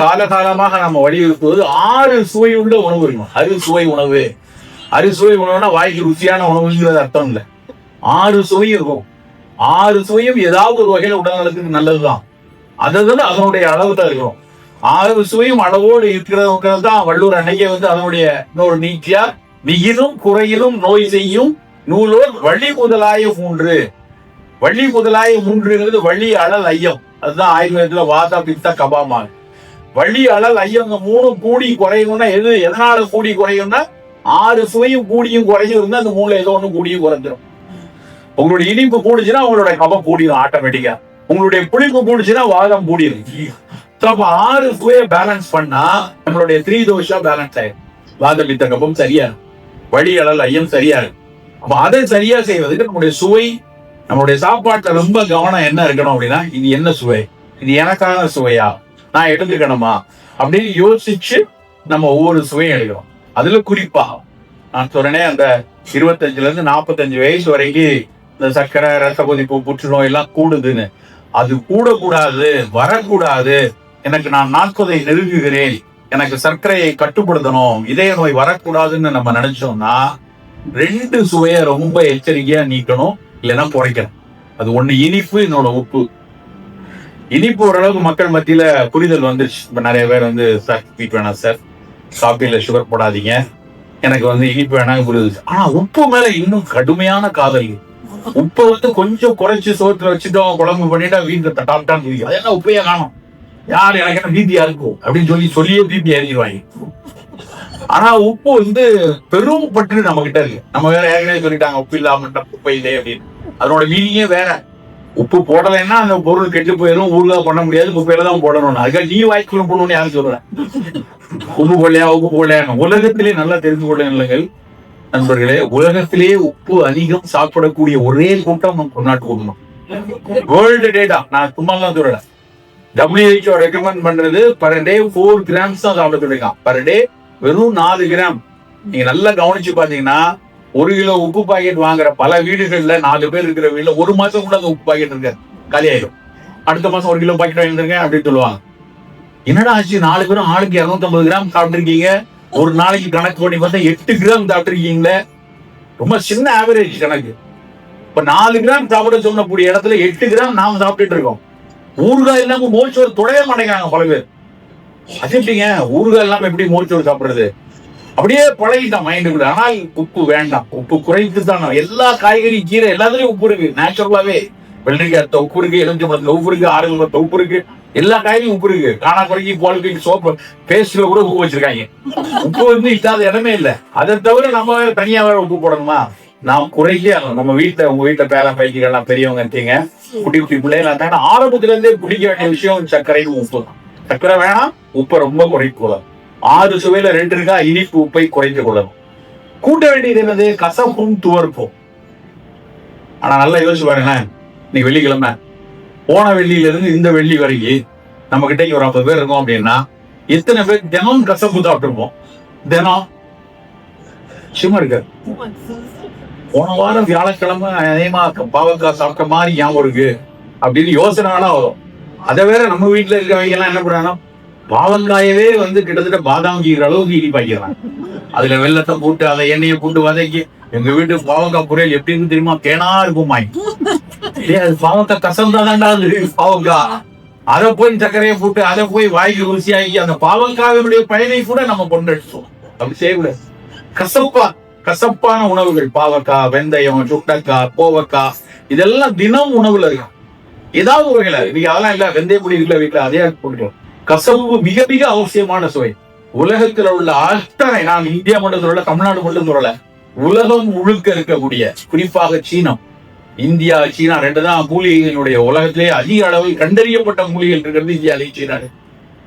காலகாலமாக நம்ம வலியுறுத்துவது ஆறு சுவை உள்ள உணவு இருக்கும் அறுசுவை உணவு. அறுசுவை உணவுனா வாய்க்கு ருசியான உணவுங்கிறது அர்த்தம் இல்லை. ஆறு சுவை இருக்கும். ஆறு சுவையும் ஏதாவது ஒரு வகையில உடல்நலத்துக்கு நல்லதுதான். அதுதான் அதனுடைய அளவு தான் இருக்கும். ஆறு சுவையும் அளவோடு இருக்கிறது தான் வள்ளூர் அன்னைக்கே வந்து அதனுடைய இன்னொரு நீக்கியா மிகிலும் குறையிலும் நோய் செய்யும் நூலோர் வள்ளி முதலாய மூன்று. வள்ளி முதலாய மூன்றுங்கிறது வள்ளி அழல் ஐயம். அதுதான் ஆயுர்வேதத்துல வாதா பித்த கபாமா. வள்ளி அழல் ஐயம் இந்த கூடி குறையும்னா எது? எதனால கூடி குறையும்னா ஆறு சுவையும் கூடியும் குறையும் இருந்தா அந்த மூணுல ஏதோ ஒண்ணு கூடியும் குறைஞ்சிரும். உங்களுடைய இனிப்பு கூடிச்சுன்னா உங்களுடைய கபம் கூடிடும் ஆட்டோமேட்டிக்கா உங்களுடைய புளிப்பு கூடிச்சுன்னா வாதம் கூடிடும் அப்ப ஆறு சுவையை பேலன்ஸ் பண்ணா நம்மளுடைய த்ரீ தோஷா பேலன்ஸ் ஆயிடும் வாத பித்த கபம் சரியா வழி அழல் ஐயம் சரியா இருக்கும் அப்ப அதை சரியா செய்வதற்கு நம்முடைய சுவை நம்மளுடைய சாப்பாட்டுல ரொம்ப கவனம் என்ன இருக்கணும் அப்படின்னா இது என்ன சுவை? இது எனக்கான சுவையா? நான் எடுத்துக்கணுமா? அப்படின்னு யோசிச்சு நம்ம ஒவ்வொரு சுவையும் எடுக்கிறோம். அதுல குறிப்பா நான் சொல்றேனே அந்த இருபத்தஞ்சுல இருந்து நாற்பத்தஞ்சு வயசு வரைக்கும் இந்த சர்க்கரை ரத்த கொதிப்பு புற்றுநோய் எல்லாம் கூடுதுன்னு. அது கூடக்கூடாது வரக்கூடாது. எனக்கு நான் நாற்பதை நெருங்குகிறேன். எனக்கு சர்க்கரையை கட்டுப்படுத்தணும். இதய நோய் வரக்கூடாதுன்னு நம்ம நினைச்சோம்னா ரெண்டு சுவையை ரொம்ப எச்சரிக்கையா நீக்கணும். இல்லைன்னா குறைக்கணும். அது ஒண்ணு இனிப்பு என்னோட உப்பு. இனிப்பு ஓரளவுக்கு மக்கள் மத்தியில புரிதல் வந்துருச்சு. இப்ப நிறைய பேர் வந்து சார் ஸ்வீட் வேணாம் சார். காப்பியில சுகர் போடாதீங்க. எனக்கு வந்து இனிப்பு வேணாம் புரியுது. ஆனா உப்பு மேல இன்னும் கடுமையான காதல். உப்பை வந்து கொஞ்சம் குறைச்சி சோத்துல வச்சுட்டோம் குழம்பு பண்ணிட்டா வீட்டுல தட்டாப்டான்னு குதிக்கும் அது என்ன உப்பையே காணும். யார் எனக்கு என்ன பீதியா இருக்கும்? அப்படின்னு சொல்லி சொல்லியே பீதி ஏறிடுவாங்க. ஆனா உப்பு வந்து பெரும் பற்று நம்ம கிட்ட இருக்கு. நம்ம வேற ஏற்கனவே சொல்லிட்டாங்க உப்பு இல்லாம உப்பு இல்லை அப்படின்னு. அதனோட மீனிங்கே வேற. உப்பு போடலைன்னா அந்த பொருள் கெட்டு போயிடும் ஊறுகாய் பண்ண முடியாது குப்பையில தான் போடணும் அதுக்காக நீ வாய்க்குள்ள போடணும்னு யாரும் சொல்றேன் உப்பு போடலையா உப்பு போடலையா உலகத்திலே நல்லா தெரிந்து கொள்ள நிலங்கள் நண்பர்களே உலகத்திலேயே உப்பு அதிகம் சாப்பிடக்கூடிய ஒரே கூட்டம் நம்ம கொண்டாட்டு கூட்டணும் வேர்ல்டு டேட்டா நான் சும்மா தான் சொல்றேன் டபிள்யூஹெச்ஓ ரெக்கமெண்ட் பண்றது பர் டே ஃபோர் கிராம்ஸ் தான் சாப்பிட சொல்லிருக்கான் பர் டே வெறும் நாலு கிராம். நீங்க நல்லா கவனிச்சு பாத்தீங்கன்னா ஒரு கிலோ உப்பு பாக்கெட் வாங்குற பல வீடுகள்ல நாலு பேர் இருக்கிற வீட்ல ஒரு மாசம் கூட அந்த உப்பு பாக்கெட் இருக்காது. காலியாயிடும் அடுத்த மாசம் ஒரு கிலோ பாக்கெட் வாங்கிருங்க அப்படின்னு சொல்லுவாங்க. என்னடா ஆச்சு? நாலு பேரும் ஆளுக்கு இருநூத்தம்பது கிராம் சாப்பிட்டுருக்கீங்க. ஒரு நாளைக்கு கணக்கு பண்ணி பார்த்தா எட்டு கிராம் சாப்பிட்டுருக்கீங்களே. ரொம்ப சின்ன ஆவரேஜ் கணக்கு. இப்ப நாலு கிராம் சாப்பிட சொன்னக்கூடிய இடத்துல எட்டு கிராம் நாம சாப்பிட்டுட்டு இருக்கோம். ஊறுகாய் இல்லாம மோச்சோறு தொடவே மாட்டேங்கிறாங்க பல பேர். அது எப்படிங்க ஊறுகாய் இல்லாம எப்படி மோச்சோறு சாப்பிடுறது? அப்படியே பழகிட்டான் மைண்டுக்குள்ள ஆனால் உப்பு வேண்டாம். உப்பு குறைத்து தானே எல்லா காய்கறி கீரை எல்லாத்துலயும் உப்பு இருக்கு. நேச்சுரலாவே வெள்ளரிக்காய் உப்பு இருக்கு. எலுமிச்சம்பழத்துல உப்பு இருக்கு. ஆறுதல் உப்பு இருக்கு. எல்லா காய்கறியும் உப்பு இருக்கு. காணா குறைக்கி குவாலிட்டி சோப்பு பேஸ்ட்ல கூட உப்பு வச்சிருக்காங்க. உப்பு வந்து இல்லாத இடமே இல்லை. அதை தவிர நம்ம வேற தனியா வேற உப்பு போடணுமா? நாம் குறைக்கே நம்ம வீட்டுல உங்க வீட்டுல பேரா பைக்கிகள்லாம் பெரியவங்க இருக்கீங்க. குட்டி குட்டி பிள்ளைகள் ஆரம்பத்துல இருந்தே குடிக்க வேண்டிய விஷயம் சர்க்கரையும் உப்பு தான். சர்க்கரை வேணாம். உப்பை ரொம்ப குறைக்கூடாது ஆறு சுவையில ரெண்டு இருக்கா இனிப்பு உப்பை குறைக்க கொள்ளணும் கூட்ட வேண்டியது என்னது? கசப்பும் துவர்ப்பும். ஆனா நல்லா யோசிச்சு பாருங்களேன் இன்னைக்கு வெள்ளிக்கிழமை. போன வெள்ளியில இருந்து இந்த வெள்ளி வரைக்கும் நம்ம கிட்ட ஒரு ஐம்பது பேர் இருக்கோம் அப்படின்னா எத்தனை பேர் தினம் கசப்பு சாப்பிட்டுருப்போம்? தினம். சும்மா இருக்காரு. போன வாரம் வியாழக்கிழமை அதிகமா பாவக்காய் சாப்பிட்ட மாதிரி ஞாபகம் இருக்கு. அப்படின்னு யோசனை வேணா வரும் அதை வேற நம்ம வீட்டுல இருக்கவங்க எல்லாம் என்ன பண்ணணும் பாவக்காயவே வந்து கிட்டத்தட்ட பாதாம் கீர அளவுக்கு இனிப்பாக்கிறாங்க அதுல வெள்ளத்தை போட்டு அதை எண்ணெயை போட்டு வதக்கி எங்க வீட்டு பாவக்காய் பொரியல் எப்படி இருக்கு தெரியுமா? தேனா இருக்குமாய் அது பாவக்காய் கசந்தாதான்டா அது பாவக்காய் அதை போய் சர்க்கரையை போட்டு அதை போய் வாய்க்கு ருசியாகி அந்த பாவக்காவினுடைய பயனை கூட நம்ம கொண்டடிச்சோம். அப்படி செய்யக்கூடாது. கசப்பா கசப்பான உணவுகள் பாவக்காய் வெந்தயம் சுட்டக்காய் கோவக்காய் இதெல்லாம் தினம் உணவுல இருக்கும் ஏதாவது ஒரு வகையில இன்னைக்கு அதெல்லாம் இல்ல வெந்தய பொடி இருக்குல்ல வீட்டுல அதே போட்டுக்கலாம். கசவு மிக மிக அவசியமான சுவை. உலகத்துல உள்ள அத்தனை நான் இந்தியா மட்டும் சொல்லல தமிழ்நாடு மட்டும் சொல்லல உலகம் முழுக்க இருக்கக்கூடிய குறிப்பாக சீனம் இந்தியா சீனா ரெண்டு தான் மூலிகைகளுடைய உலகத்திலே அதிக அளவில் கண்டறியப்பட்ட மூலிகைகள் இருக்கிறது இந்தியாவிலேயும் சீனா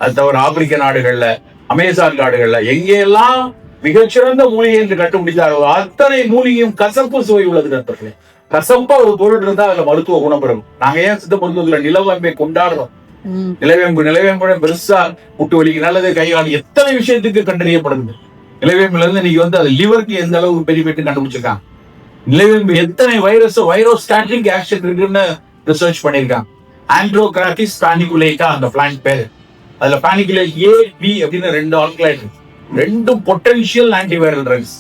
அது தவிர ஆப்பிரிக்க நாடுகள்ல அமேசான் காடுகள்ல எங்கெல்லாம் மிகச்சிறந்த மூலிகை என்று கண்டுபிடித்தார்களோ அத்தனை மூலிகையும் கசப்பு சுவை உள்ளது நண்பர்களே. கசப்பா ஒரு பொருள் இருந்தா அதுல மருத்துவ குணம் பெறும். நாங்க ஏன் சித்த மருத்துவத்துல நிலவேம்பை கொண்டாடுறோம். நிலவேம்பு நிலவேம்பு பெருசா முட்டு வலிக்கு. நல்லது கைகால் எத்தனை விஷயத்துக்கு கண்டறியப்படுது? நிலவேம்புல இருந்து நீங்க வந்து அது லிவருக்கு எந்த அளவுக்கு பெரிய கண்டுபிடிச்சிருக்காங்க? நிலவேம்பு எத்தனை வைரஸ் வைரோஸ்டாட்டிக் ஆக்ஷன் இருக்குன்னு ரிசர்ச் பண்ணியிருக்காங்க. ஆண்ட்ரோகிராபிஸ் பானிகுலேட்டா அந்த பிளான்ட் பேர். அதுல பானிகுலேட் ஏ பி அப்படின்னு ரெண்டு ஆல்கலைட் ரெண்டும் பொட்டன்ஷியல் ஆன்டிவைரல் ட்ரக்ஸ்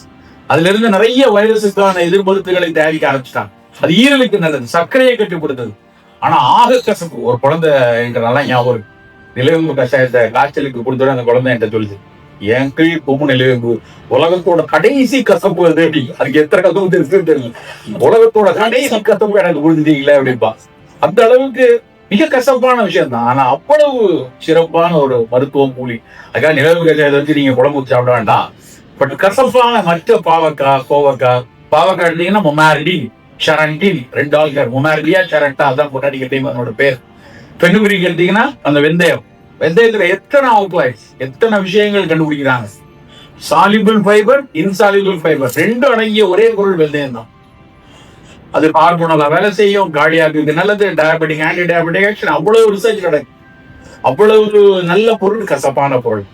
அதுல இருந்து நிறைய வைரஸுக்கான எதிர்மருத்துகளை தயாரிக்க ஆரம்பிச்சிட்டாங்க. அது ஈரலுக்கு நல்லது சர்க்கரையை கட்டுப்படுத்துது. ஆனா ஆக கசப்பு ஒரு குழந்தை என்கிட்ட நல்லா ஞாபகம் நிலவேம்பு கஷாயத்தை காய்ச்சலுக்கு கொடுத்தோட அந்த குழந்தை என்கிட்ட சொல்லுது என் கீழ் பொம்மு நிலவேம்பு உலகத்தோட கடைசி கசப்பு அது அப்படி அதுக்கு எத்தனை கசப்பு தெரிஞ்சு தெரியல. உலகத்தோட கடைசி கசப்பு எனக்கு புரிஞ்சுட்டீங்களே அப்படிப்பா அந்த அளவுக்கு மிக கசப்பான விஷயம் தான் ஆனா அவ்வளவு சிறப்பான ஒரு மருத்துவ மூலி அதுக்காக நிலவு கஷாயத்தை வச்சு நீங்க குழம்பு சாப்பிட வேண்டாம். பட் கசப்பான மற்ற பாவக்காய் கோவக்காய் பாவக்காய் எடுத்தீங்கன்னா மொமாரடி ஷரண்டி ரெண்டு ஆள்கார் முனார்பியா ஷரண்டா அதான் கொண்டாடிக்கிட்டே அவனோட அதனோட பேர். பெண்ணுக்குறிக்கு கேட்டீங்கன்னா அந்த வெந்தயம். வெந்தயத்துல எத்தனை அவுட்லைட்ஸ் எத்தனை விஷயங்கள் கண்டுபிடிக்கிறாங்க? சாலிபிள் ஃபைபர் இன்சாலிபிள் ஃபைபர் ரெண்டும் அடங்கிய ஒரே பொருள் வெந்தயம் தான். அது ஹார்மோனலா வேலை செய்யும் கார்டியாக்கு நல்லது. டயபெட்டிக் ஆன்டி டயபெட்டிக் ஆக்ஷன் அவ்வளவு ரிசர்ச் நடக்கும் அவ்வளவு நல்ல பொருள் கசப்பான பொருள்.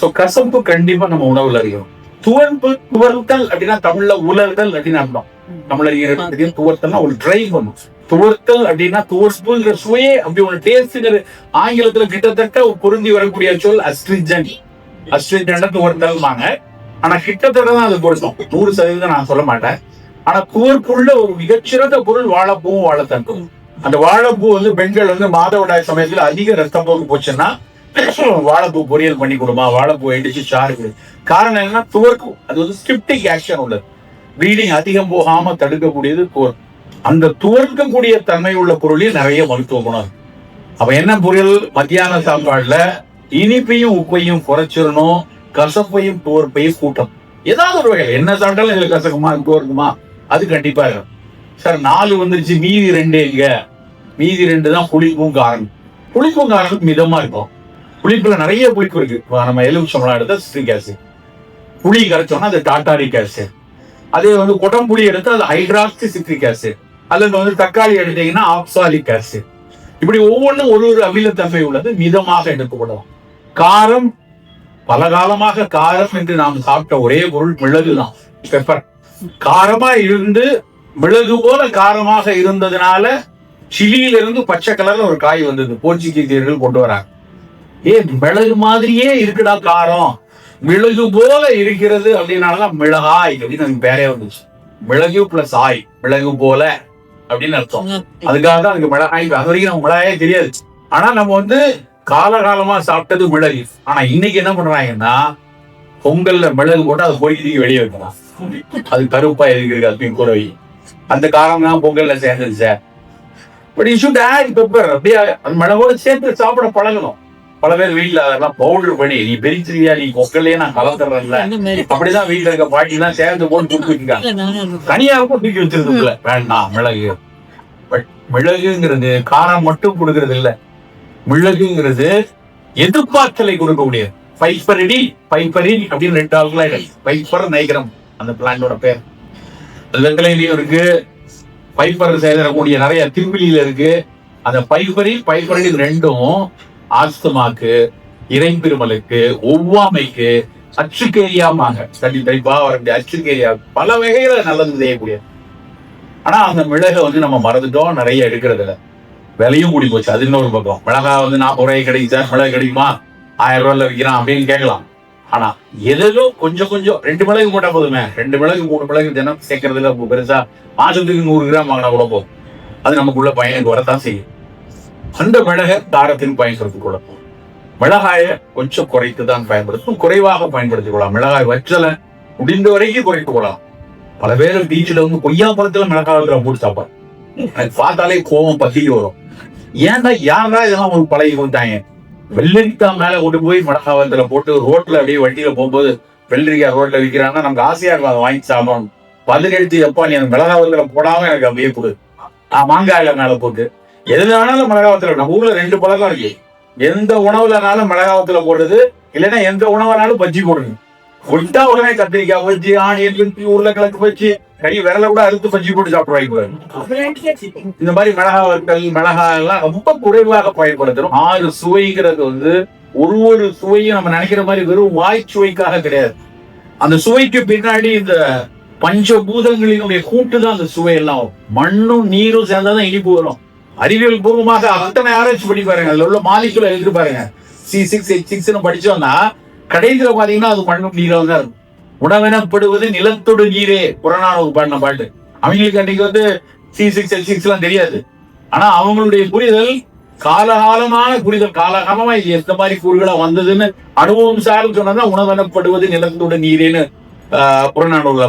சோ கசப்பு கண்டிப்பா நம்ம உணவுல அறியும் துவன்பு துவர்தல் அப்படின்னா தமிழ்ல உலர்தல் அப்படின்னு அர்த்தம். தமிழறிஞர் துவர்த்தல்னா ஒரு ட்ரை பண்ணும் துவர்த்தல் அப்படின்னா துவர்ப்புங்கிற சுவையே அப்படி ஒரு டேஸ்ட்ங்கிற ஆங்கிலத்துல கிட்டத்தட்ட பொருந்தி வரக்கூடிய சொல் அஸ்ட்ரிஜன் அஸ்ட்ரிஜன் துவர்த்தல்வாங்க ஆனா கிட்டத்தட்ட தான் அது பொருத்தம் நூறு சதவீதம் நான் சொல்ல மாட்டேன். ஆனா துவர்ப்புள்ள ஒரு மிகச்சிறந்த பொருள் வாழைப்பூவும் வாழைத்தண்டும் அந்த வாழைப்பூ வந்து பெண்கள் வந்து மாதவிடாய் சமயத்துல அதிக ரத்தம் போக்கு போச்சுன்னா வாழைப்பூ பொரியல் பண்ணி கொடுமா வாழைப்பூ இடிச்சு சாறு கொடு. காரணம் என்னன்னா துவர்க்கும் அது வந்து ஸ்கிப்டிக் ஆக்ஷன் உள்ளது. ப்ளீடிங் அதிகம் போகாம தடுக்கக்கூடியது துவர்க்கும் அந்த துவர்க்கக்கூடிய தன்மை உள்ள பொருளில் நிறைய மருத்துவ குணம். அப்ப என்ன பொருள்? மத்தியான சாப்பாடுல இனிப்பையும் உப்பையும் குறைச்சிடணும். கசப்பையும் துவர்ப்பையும் கூட்டம் ஏதாவது ஒரு வகையில் என்ன சாப்பிட்டாலும் இதுல கசக்குமா துவர்க்குமா அது கண்டிப்பா இருக்கும். சார் நாலு வந்துருச்சு. மீதி ரெண்டு எங்க? மீதி ரெண்டு தான் புளிப்பும் காரணம் புளிப்பும் காரணம் மிதமா இருக்கும். புளிப்புல நிறைய புளிப்பு இருக்கு. இப்ப நம்ம எலுமிச்சம்பழம் எடுத்தா சிட்ரிக் ஆசிட் புளி கரைச்சோம்னா அது டாட்டாரிக் ஆசிட் அதே வந்து கொடம்புளி எடுத்து அது ஹைட்ராக்சி சிட்ரிக் ஆசிட் அல்லது வந்து தக்காளி எடுத்தீங்கன்னா ஆப்சாலிக் ஆசிட் இப்படி ஒவ்வொன்றும் ஒரு ஒரு அமிலத்தன்மை உள்ளது மிதமாக எடுக்கப்படலாம் காரம் பல காலமாக காரம் என்று நாம் சாப்பிட்ட ஒரே பொருள் மிளகு தான் பெப்பர் காரமா இருந்து மிளகு போல காரமாக இருந்ததுனால சிலியில இருந்து பச்சை கலர்ல ஒரு காய் வந்தது போர்ச்சுகீசியர்கள் கொண்டு வராங்க. ஏ மிளகு மாதிரியே இருக்குடா காரம்? மிளகு போல இருக்கிறது அப்படின்னாலதான் மிளகாய் அப்படின்னு அதுக்கு பேரே வந்துச்சு. மிளகு பிளஸ் ஆய் மிளகு போல அப்படின்னு அர்த்தம். அதுக்காக தான் அதுக்கு மிளகாய் அது வரைக்கும் நம்ம மிளகாயே தெரியாது. ஆனா நம்ம வந்து காலகாலமா சாப்பிட்டது மிளகு. ஆனா இன்னைக்கு என்ன பண்றாங்கன்னா பொங்கல்ல மிளகு போட்டு அதை பொய்க்கு வெளியே வைக்கலாம். அது கருப்பா இருக்கிறது அப்படின்னு கூட அந்த காலம் தான் பொங்கல்ல சேர்ந்தது sir. But you should add pepper அப்படியே அந்த மிளகோட சேர்த்து சாப்பிட பழகணும். பல பேர் வீட்டுல அதெல்லாம் பவுடர் பண்ணி நீ பிரிச்சிருவியா நீ பொங்கல்லையே நான் கலந்துறேன்ல அப்படிதான் வீட்டுல இருக்க பாட்டி எல்லாம் சேர்ந்து போட்டு கொடுத்துருக்காங்க தனியாகவும் தூக்கி வச்சிருந்துல வேண்டாம் மிளகு. பட் மிளகுங்கிறது காரம் மட்டும் கொடுக்கறது இல்ல. மிளகுங்கிறது எதிர்பார்த்தலை கொடுக்கக்கூடியது. பைப்பரிடி பைப்பரின் அப்படின்னு ரெண்டு ஆள்களா பைப்பர் நைகரம் அந்த பிளான்டோட பேர். வெங்கலையிலயும் இருக்கு. பைப்பர் சேதரக்கூடிய நிறைய திரும்பிலியில இருக்கு. அந்த பைப்பரி பைப்பரின் ரெண்டும் ஆஸ்துமாக்கு இறைப்பெருமலுக்கு ஒவ்வாமைக்கு அச்சுக்கேரியாமாக தண்ணி டைப்பா வரக்கூடிய அச்சுக்கேரியா பல வகையில நல்லது செய்யக்கூடிய. ஆனா அந்த மிளகை வந்து நம்ம மறந்துட்டோம் நிறைய எடுக்கிறது இல்ல விலையும் கூடி போச்சு. அது இன்னொரு பக்கம். மிளகா வந்து நான் ரூபாய்க்கு கிடைக்குதா மிளகு கிடைக்குமா? ஆயிரம் ரூபாய்ல விற்கிறான் அப்படின்னு கேட்கலாம். ஆனா எதோ கொஞ்சம் கொஞ்சம் ரெண்டு மிளகு போட்டா போதுமே. ரெண்டு மிளகு மூணு மிளகு தினம் சேர்க்கறதுல பெருசா மாசத்துக்கு நூறு கிராம் வாங்கினா கூட போதும். அது நமக்குள்ள பயனுக்கு வரத்தான் செய்யும். அந்த மிளகை காரத்தின் பயன்படுத்திக் கொள்ளணும் மிளகாயை கொஞ்சம் குறைத்து தான் பயன்படுத்தும் குறைவாக பயன்படுத்திக் கொள்ளலாம். மிளகாய் வச்சல முடிந்த வரைக்கும் குறைத்துக் கொள்ளலாம். பல பேர் பீச்சில் வந்து கொய்யா பழத்துல மிளகாய் போட்டு சாப்பாடு எனக்கு பார்த்தாலே கோபம் பத்திக்கு வரும். ஏன்னா யாரா இதெல்லாம் ஒரு பழகி வந்தாங்க வெள்ளரிக்காய் மேல கொண்டு போய் மிளகாவத்துல போட்டு ரோட்ல அப்படியே வண்டியில போகும்போது வெள்ளரிக்காய் ரோட்ல விற்கிறாங்கன்னா நமக்கு ஆசையா இருக்கும். அதை வாங்கி சாப்பிடணும். பதினெடுத்து எப்பா நீ அந்த மிளகாவத்துல போடாம எனக்கு அப்படியே கொடு. ஆஹ் மாங்காயில மேல போட்டு எதுனாலும் வேணாலும் மிளகாவத்துல நம்ம ஊர்ல ரெண்டு பழக்கம் இருக்கு. எந்த உணவுலனாலும் மிளகாவத்துல போடுறது இல்லைன்னா எந்த உணவுனாலும் பஜ்ஜி போடுங்க உண்டா உடனே கத்திரிக்காய் பஜ்ஜி ஆனியன் பஜ்ஜி உருளைக்கிழங்கு பஜ்ஜி கை விரல கூட அறுத்து பஜ்ஜி போட்டு சாப்பிடுவாங்க இந்த மாதிரி மிளகா வத்தல் மிளகா எல்லாம் ரொம்ப குறைவாக பயன்படுத்தணும் ஆறு சுவைங்கிறது வந்து ஒரு ஒரு சுவையும் நம்ம நினைக்கிற மாதிரி வெறும் வாய் சுவைக்காக கிடையாது. அந்த சுவைக்கு பின்னாடி இந்த பஞ்சபூதங்களினுடைய கூட்டு தான் அந்த சுவை எல்லாம் மண்ணும் நீரும் சேர்ந்தாதான் இனிப்பு வரும். அறிவியல் பூர்வமாக அத்தனை ஆராய்ச்சி பண்ணி பாருங்க. அதுல உள்ள மாலிக்குள்ள எழுதி பாருங்க. சி சிக்ஸ் எயிட் சிக்ஸ்னு படிச்சோம்னா கடைசியில் பாத்தீங்கன்னா அது மண்ணும் நீராக தான் இருக்கும். உணவெனப்படுவது நிலத்தோடு நீரே. புறநானூறு பாடின பாட்டு அவங்களுக்கு அன்னைக்கு வந்து சி சிக்ஸ் எயிட் சிக்ஸ் எல்லாம் தெரியாது. ஆனா அவங்களுடைய புரிதல் காலகாலமான புரிதல் காலகாலமா இது எந்த மாதிரி கூறுகளா வந்ததுன்னு அனுபவம் சார் சொன்னதான் உணவெனப்படுவது நிலத்தோட நீரேன்னு ஆஹ்,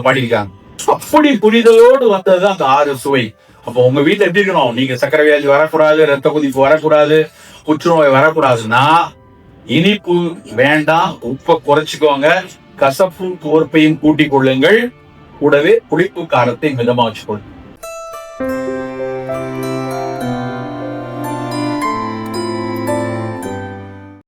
பாடியிருக்காங்க. அப்படி புரிதலோடு வந்ததுதான் அந்த ஆறு சுவை. அப்போ உங்க வீட்டுல எப்படி இருக்கணும்? நீங்க சக்கரை வியாதி வரக்கூடாது ரத்த கொதிப்பு வரக்கூடாது புற்றுநோய் வரக்கூடாதுன்னா இனிப்பு வேண்டாம் உப்பை குறைச்சிக்கோங்க கசப்பு கோர்ப்பையும் கூட்டிக் கொள்ளுங்கள் கூடவே புளிப்பு காரத்தை மிதமா வச்சுக்கொள்ளுங்க